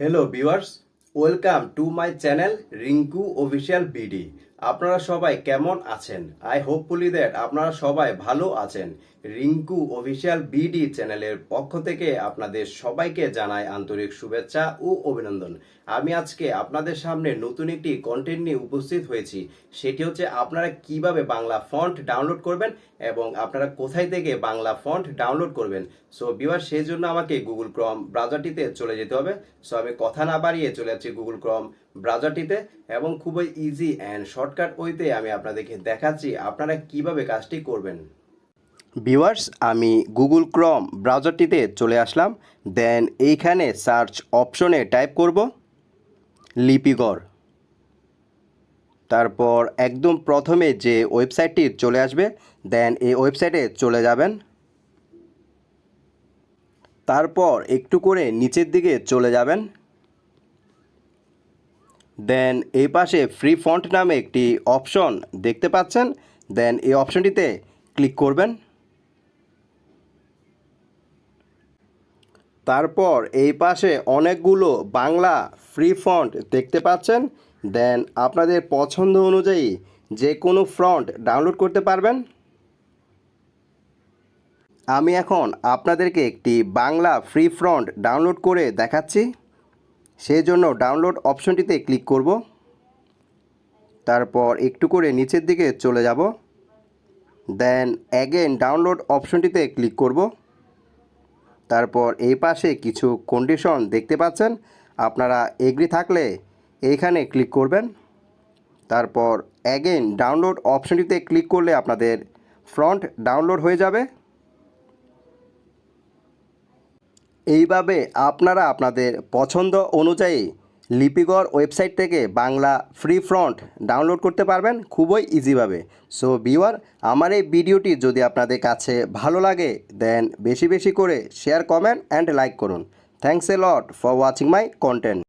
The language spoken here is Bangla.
Hello viewers welcome to my channel Rinku official BD আপনারা সবাই কেমন আছেন? আই হোপফুলি দ্যাট আপনারা সবাই ভালো আছেন। রিঙ্কু অফিসিয়াল বিডি চ্যানেলের পক্ষ থেকে আপনাদের সবাইকে জানাই আন্তরিক শুভেচ্ছা ও অভিনন্দন। আমি আজকে আপনাদের সামনে নতুন একটি কন্টেন্ট নিয়ে উপস্থিত হয়েছি। সেটি হচ্ছে আপনারা কীভাবে বাংলা ফন্ট ডাউনলোড করবেন এবং আপনারা কোথায় থেকে বাংলা ফন্ট ডাউনলোড করবেন। সো বিওয়ার সেই জন্য আমাকে গুগল ক্রম ব্রাউজারটিতে চলে যেতে হবে। সো আমি কথা না বাড়িয়ে চলে যাচ্ছি গুগল ক্রম ব্রাউজারটিতে এবং খুবই ইজি অ্যান্ড শর্টকাট ওইতে আমি আপনাদেরকে দেখাচ্ছি আপনারা কীভাবে কাজটি করবেন। ভিউয়ার্স, আমি গুগল ক্রম ব্রাউজারটিতে চলে আসলাম, দেন এইখানে সার্চ অপশনে টাইপ করব লিপিগড়। তারপর একদম প্রথমে যে ওয়েবসাইটটি চলে আসবে, দেন এই ওয়েবসাইটে চলে যাবেন। তারপর একটু করে নিচের দিকে চলে যাবেন। দেন এই পাশে ফ্রি ফন্ট নামে একটি অপশন দেখতে পাচ্ছেন। দেন এই অপশনটিতে ক্লিক করবেন। তারপর এই পাশে অনেকগুলো বাংলা ফ্রি ফন্ট দেখতে পাচ্ছেন। দেন আপনাদের পছন্দ অনুযায়ী যে কোনো ফ্রন্ট ডাউনলোড করতে পারবেন। আমি এখন আপনাদেরকে একটি বাংলা ফ্রি ফ্রন্ট ডাউনলোড করে দেখাচ্ছি। সেই জন্য ডাউনলোড অপশনটিতে ক্লিক করব। তারপর একটু করে নিচের দিকে চলে যাব। দেন অ্যাগেন ডাউনলোড অপশনটিতে ক্লিক করব। তারপর এই পাশে কিছু কন্ডিশন দেখতে পাচ্ছেন। আপনারা এগ্রি থাকলে এইখানে ক্লিক করবেন। তারপর অ্যাগেন ডাউনলোড অপশনটিতে ক্লিক করলে আপনাদের ফ্রন্ট ডাউনলোড হয়ে যাবে। এইভাবে আপনারা আপনাদের পছন্দ অনুযায়ী লিপিগড় ওয়েবসাইট থেকে বাংলা ফ্রি ফ্রন্ট ডাউনলোড করতে পারবেন খুবই ইজিভাবে সো বিওয়ার আমার এই ভিডিওটি যদি আপনাদের কাছে ভালো লাগে দেন বেশি বেশি করে শেয়ার কমেন্ট অ্যান্ড লাইক করুন। Thanks a lot for watching my content